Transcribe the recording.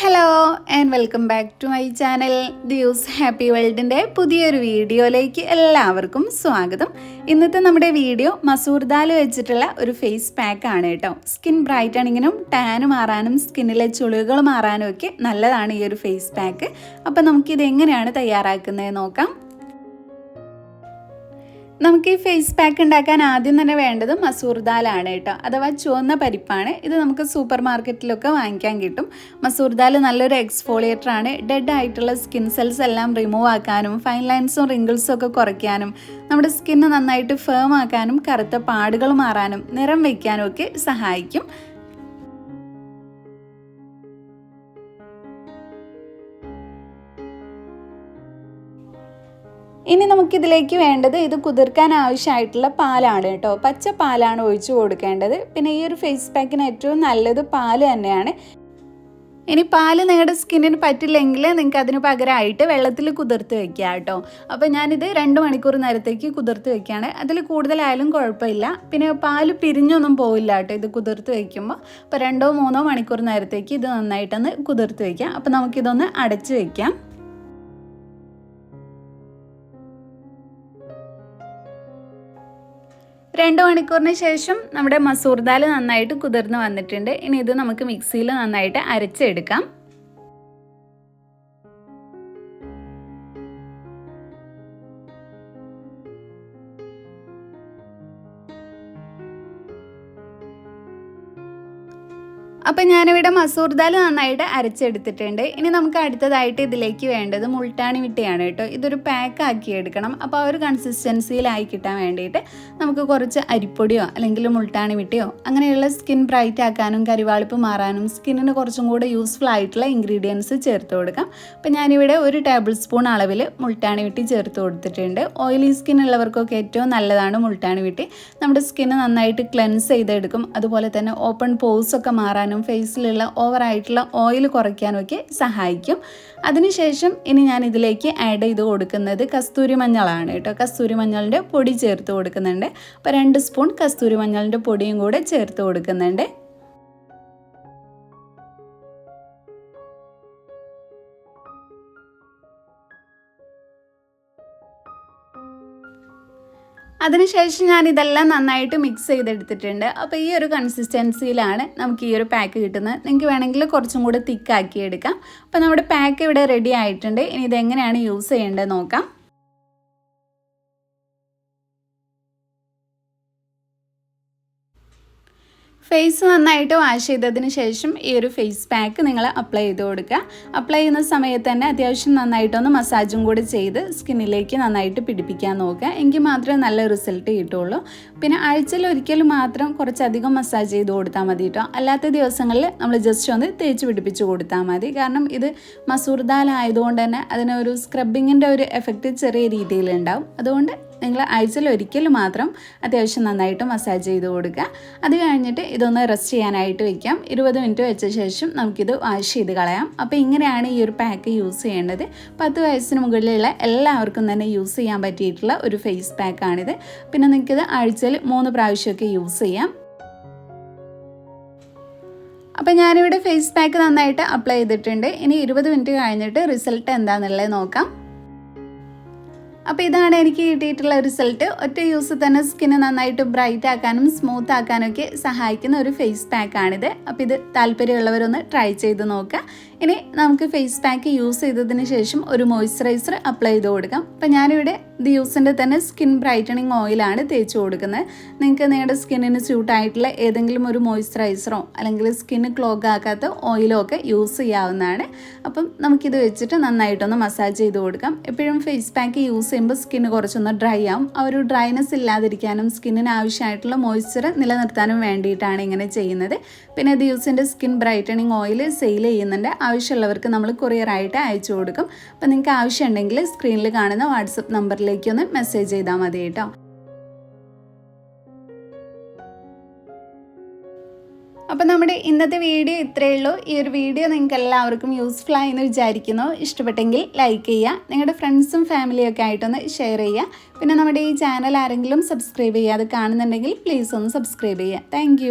Hello and welcome back to my channel Divas Happy വേൾഡിന്റെ പുതിയൊരു വീഡിയോയിലേക്ക് എല്ലാവർക്കും സ്വാഗതം. ഇന്നത്തെ നമ്മുടെ വീഡിയോ മസൂർ ദാൽ വെച്ചിട്ടുള്ള ഒരു ഫേസ് പാക്ക് ആണ് കേട്ടോ. സ്കിൻ ബ്രൈറ്റണിങ്ങിനും ടാന് മാറാനും സ്കിന്നിലെ ചുളിവുകൾ മാറാനും ഒക്കെ നല്ലതാണ് ഈ ഒരു ഫേസ് പാക്ക് അപ്പോൾ നമുക്കിത് എങ്ങനെയാണ് തയ്യാറാക്കുന്നത് നോക്കാം. നമുക്ക് ഈ ഫേസ് പാക്ക് ഉണ്ടാക്കാൻ ആദ്യം തന്നെ വേണ്ടത് മസൂർ ദാലാണ് കേട്ടോ. അഥവാ ചുവന്ന പരിപ്പാണ്. ഇത് നമുക്ക് സൂപ്പർ മാർക്കറ്റിലൊക്കെ വാങ്ങിക്കാൻ കിട്ടും. മസൂർ ദാൽ നല്ലൊരു എക്സ്ഫോളിയേറ്റർ ആണ്. ഡെഡ് ആയിട്ടുള്ള സ്കിൻ സെൽസ് എല്ലാം റിമൂവ് ആക്കാനും ഫൈൻ ലൈൻസും റിങ്കിൾസും ഒക്കെ കുറയ്ക്കാനും നമ്മുടെ സ്കിന്ന് നന്നായിട്ട് ഫേം ആക്കാനും കറുത്ത പാടുകൾ മാറാനും നിറം വയ്ക്കാനും ഒക്കെ സഹായിക്കും. ഇനി നമുക്കിതിലേക്ക് വേണ്ടത് ഇത് കുതിർക്കാൻ ആവശ്യമായിട്ടുള്ള പാലാണ് കേട്ടോ. പച്ച പാലാണ് ഒഴിച്ചു കൊടുക്കേണ്ടത്. പിന്നെ ഈ ഒരു ഫേസ് പാക്കിന് ഏറ്റവും നല്ലത് പാൽ തന്നെയാണ്. ഇനി പാൽ നിങ്ങളുടെ സ്കിന്നിന് പറ്റില്ലെങ്കിൽ നിങ്ങൾക്ക് അതിന് പകരമായിട്ട് വെള്ളത്തിൽ കുതിർത്ത് വെക്കുക കേട്ടോ. അപ്പോൾ ഞാനിത് രണ്ട് മണിക്കൂർ നേരത്തേക്ക് കുതിർത്ത് വെക്കുകയാണ്. അതിൽ കൂടുതലായാലും കുഴപ്പമില്ല. പിന്നെ പാൽ പിരിഞ്ഞൊന്നും പോവില്ല കേട്ടോ ഇത് കുതിർത്ത് വെക്കുമ്പോൾ. അപ്പോൾ രണ്ടോ മൂന്നോ മണിക്കൂർ നേരത്തേക്ക് ഇത് നന്നായിട്ടൊന്ന് കുതിർത്ത് വയ്ക്കാം അപ്പോൾ നമുക്കിതൊന്ന് അടച്ച് വയ്ക്കാം രണ്ട് മണിക്കൂറിന് ശേഷം നമ്മുടെ മസൂർ ദാൽ നന്നായിട്ട് കുതിർന്ന് വന്നിട്ടുണ്ട്. ഇനി ഇത് നമുക്ക് മിക്സിയിൽ നന്നായിട്ട് അരച്ചെടുക്കാം. അപ്പം ഞാനിവിടെ മസൂർ ദാൽ നന്നായിട്ട് അരച്ചെടുത്തിട്ടുണ്ട്. ഇനി നമുക്ക് അടുത്തതായിട്ട് ഇതിലേക്ക് വേണ്ടത് മുൾട്ടാണി വിട്ടയാണ് കേട്ടോ. ഇതൊരു പാക്ക് ആക്കി എടുക്കണം. അപ്പോൾ ആ ഒരു കൺസിസ്റ്റൻസിയിലായി കിട്ടാൻ വേണ്ടിയിട്ട് നമുക്ക് കുറച്ച് അരിപ്പൊടിയോ അല്ലെങ്കിൽ മുൾട്ടാണി വിട്ടയോ അങ്ങനെയുള്ള സ്കിൻ ബ്രൈറ്റ് ആക്കാനും കരിവാളിപ്പ് മാറാനും സ്കിന്നിന് കുറച്ചും കൂടെ യൂസ്ഫുൾ ആയിട്ടുള്ള ഇൻഗ്രീഡിയൻസ് ചേർത്ത് കൊടുക്കാം. അപ്പം ഞാനിവിടെ ഒരു ടേബിൾ സ്പൂൺ അളവിൽ മുൾട്ടാണി വിട്ടി ചേർത്ത് കൊടുത്തിട്ടുണ്ട്. ഓയിലി സ്കിൻ ഉള്ളവർക്കൊക്കെ ഏറ്റവും നല്ലതാണ് മുൾട്ടാണി വിട്ടി. നമ്മുടെ സ്കിന്ന് നന്നായിട്ട് ക്ലെൻസ് ചെയ്തെടുക്കും. അതുപോലെ തന്നെ ഓപ്പൺ പോസ് ഒക്കെ മാറാനും കുറയ്ക്കാനും ഫേസിലുള്ള ഓവറായിട്ടുള്ള ഓയിൽ കുറയ്ക്കാനും ഒക്കെ സഹായിക്കും. അതിനുശേഷം ഇനി ഞാൻ ഇതിലേക്ക് ആഡ് ചെയ്ത് കൊടുക്കുന്നത് കസ്തൂരി മഞ്ഞളാണ് കേട്ടോ. കസ്തൂരി മഞ്ഞളിന്റെ പൊടി ചേർത്ത് കൊടുക്കുന്നുണ്ട്. അപ്പോൾ രണ്ട് സ്പൂൺ കസ്തൂരി മഞ്ഞളിന്റെ പൊടിയും കൂടെ ചേർത്ത് കൊടുക്കുന്നുണ്ട്. അതിനുശേഷം ഞാൻ ഇതെല്ലാം നന്നായിട്ട് മിക്സ് ചെയ്തെടുത്തിട്ടുണ്ട്. അപ്പോൾ ഈ ഒരു കൺസിസ്റ്റൻസിയിലാണ് നമുക്ക് ഈ ഒരു പാക്ക് കിട്ടുന്നത്. നിങ്ങൾക്ക് വേണമെങ്കിൽ കുറച്ചും കൂടി തിക്കാക്കി എടുക്കാം. അപ്പോൾ നമ്മുടെ പാക്ക് ഇവിടെ റെഡി ആയിട്ടുണ്ട്. ഇനി ഇതെങ്ങനെയാണ് യൂസ് ചെയ്യേണ്ടത് നോക്കാം. ഫേസ് നന്നായിട്ട് വാഷ് ചെയ്തതിന് ശേഷം ഈ ഒരു ഫേസ് പാക്ക് നിങ്ങൾ അപ്ലൈ ചെയ്ത് കൊടുക്കുക. അപ്ലൈ ചെയ്യുന്ന സമയത്ത് തന്നെ അത്യാവശ്യം നന്നായിട്ടൊന്ന് മസാജും കൂടി ചെയ്ത് സ്കിന്നിലേക്ക് നന്നായിട്ട് പിടിപ്പിക്കാൻ നോക്കുക. എങ്കിൽ മാത്രമേ നല്ല റിസൾട്ട് കിട്ടുള്ളൂ. പിന്നെ ആഴ്ചയിൽ ഒരിക്കൽ മാത്രം കുറച്ചധികം മസാജ് ചെയ്ത് കൊടുത്താൽ മതി കേട്ടോ. അല്ലാത്ത ദിവസങ്ങളിൽ നമ്മൾ ജസ്റ്റ് ഒന്ന് തേച്ച് പിടിപ്പിച്ച് കൊടുത്താൽ മതി. കാരണം ഇത് മസൂർ ദാൽ ആയതുകൊണ്ട് തന്നെ അതിനൊരു സ്ക്രബിങ്ങിന്റെ ഒരു എഫക്റ്റ് ചെറിയ രീതിയിലുണ്ടാവും അതുകൊണ്ട് നിങ്ങൾ ആഴ്ചയിൽ ഒരിക്കൽ മാത്രം അത്യാവശ്യം നന്നായിട്ട് മസാജ് ചെയ്ത് കൊടുക്കുക. അത് കഴിഞ്ഞിട്ട് ഇതൊന്ന് റെസ്റ്റ് ചെയ്യാനായിട്ട് വെക്കാം. ഇരുപത് മിനിറ്റ് വെച്ച ശേഷം നമുക്കിത് വാഷ് ചെയ്ത് കളയാം. അപ്പോൾ ഇങ്ങനെയാണ് ഈ ഒരു പാക്ക് യൂസ് ചെയ്യേണ്ടത്. പത്ത് വയസ്സിന് മുകളിലുള്ള എല്ലാവർക്കും തന്നെ യൂസ് ചെയ്യാൻ പറ്റിയിട്ടുള്ള ഒരു ഫേസ് പാക്കാണിത്. പിന്നെ നിങ്ങൾക്കിത് ആഴ്ചയിൽ മൂന്ന് പ്രാവശ്യമൊക്കെ യൂസ് ചെയ്യാം. അപ്പോൾ ഞാനിവിടെ ഫേസ് പാക്ക് നന്നായിട്ട് അപ്ലൈ ചെയ്തിട്ടുണ്ട്. ഇനി ഇരുപത് മിനിറ്റ് കഴിഞ്ഞിട്ട് റിസൾട്ട് എന്താണെന്നുള്ളത് നോക്കാം. അപ്പോൾ ഇതാണ് എനിക്ക് കിട്ടിയിട്ടുള്ള റിസൾട്ട് ഒറ്റ യൂസ് തന്നെ സ്കിന്ന് നന്നായിട്ട് ബ്രൈറ്റ് ആക്കാനും സ്മൂത്ത് ആക്കാനും ഒക്കെ സഹായിക്കുന്ന ഒരു ഫേസ് പാക്കാണിത് അപ്പോൾ ഇത് താല്പര്യമുള്ളവരൊന്ന് ട്രൈ ചെയ്ത് നോക്കുക ഇനി നമുക്ക് ഫേസ് പാക്ക് യൂസ് ചെയ്തതിന് ശേഷം ഒരു മോയ്സ്ചറൈസർ അപ്ലൈ ചെയ്ത് കൊടുക്കാം. അപ്പോൾ ഞാനിവിടെ ദിവസിന്റെ തന്നെ സ്കിൻ ബ്രൈറ്റണിങ് ഓയിലാണ് തേച്ച് കൊടുക്കുന്നത്. നിങ്ങൾക്ക് നിങ്ങളുടെ സ്കിന്നിന് സ്യൂട്ടായിട്ടുള്ള ഏതെങ്കിലും ഒരു മോയ്സ്ചറൈസറോ അല്ലെങ്കിൽ സ്കിന്ന് ക്ലോഗ് ആക്കാത്ത ഓയിലോ ഒക്കെ യൂസ് ചെയ്യാവുന്നതാണ്. അപ്പം നമുക്കിത് വെച്ചിട്ട് നന്നായിട്ടൊന്ന് മസാജ് ചെയ്ത് കൊടുക്കാം. എപ്പോഴും ഫേസ് പാക്ക് യൂസ് ചെയ്യുമ്പോൾ സ്കിന്ന് കുറച്ചൊന്ന് ഡ്രൈ ആവും. ആ ഒരു ഡ്രൈനെസ് ഇല്ലാതിരിക്കാനും സ്കിന്നിന് ആവശ്യമായിട്ടുള്ള മോയ്സ്ചർ നിലനിർത്താനും വേണ്ടിയിട്ടാണ് ഇങ്ങനെ ചെയ്യുന്നത്. പിന്നെ ദിവസിന്റെ സ്കിൻ ബ്രൈറ്റണിങ് ഓയിൽ സെയിൽ ചെയ്യുന്നുണ്ട്. ആവശ്യമുള്ളവർക്ക് നമ്മൾ കൊറിയറായിട്ട് അയച്ചു കൊടുക്കും. അപ്പോൾ നിങ്ങൾക്ക് ആവശ്യമുണ്ടെങ്കിൽ സ്ക്രീനിൽ കാണുന്ന വാട്സപ്പ് നമ്പറിലേക്ക് ഒന്ന് മെസ്സേജ് ചെയ്താൽ മതി കേട്ടോ. അപ്പോൾ നമ്മുടെ ഇന്നത്തെ വീഡിയോ ഇത്രയേ ഉള്ളൂ. ഈ ഒരു വീഡിയോ നിങ്ങൾക്ക് എല്ലാവർക്കും യൂസ്ഫുൾ ആയെന്ന് വിചാരിക്കുന്നു. ഇഷ്ടപ്പെട്ടെങ്കിൽ ലൈക്ക് ചെയ്യുക നിങ്ങളുടെ ഫ്രണ്ട്സും ഫാമിലിയും ഒക്കെ ആയിട്ടൊന്ന് ഷെയർ ചെയ്യുക. പിന്നെ നമ്മുടെ ഈ ചാനൽ ആരെങ്കിലും സബ്സ്ക്രൈബ് ചെയ്യാതെ കാണുന്നുണ്ടെങ്കിൽ പ്ലീസ് ഒന്ന് സബ്സ്ക്രൈബ് ചെയ്യുക. താങ്ക്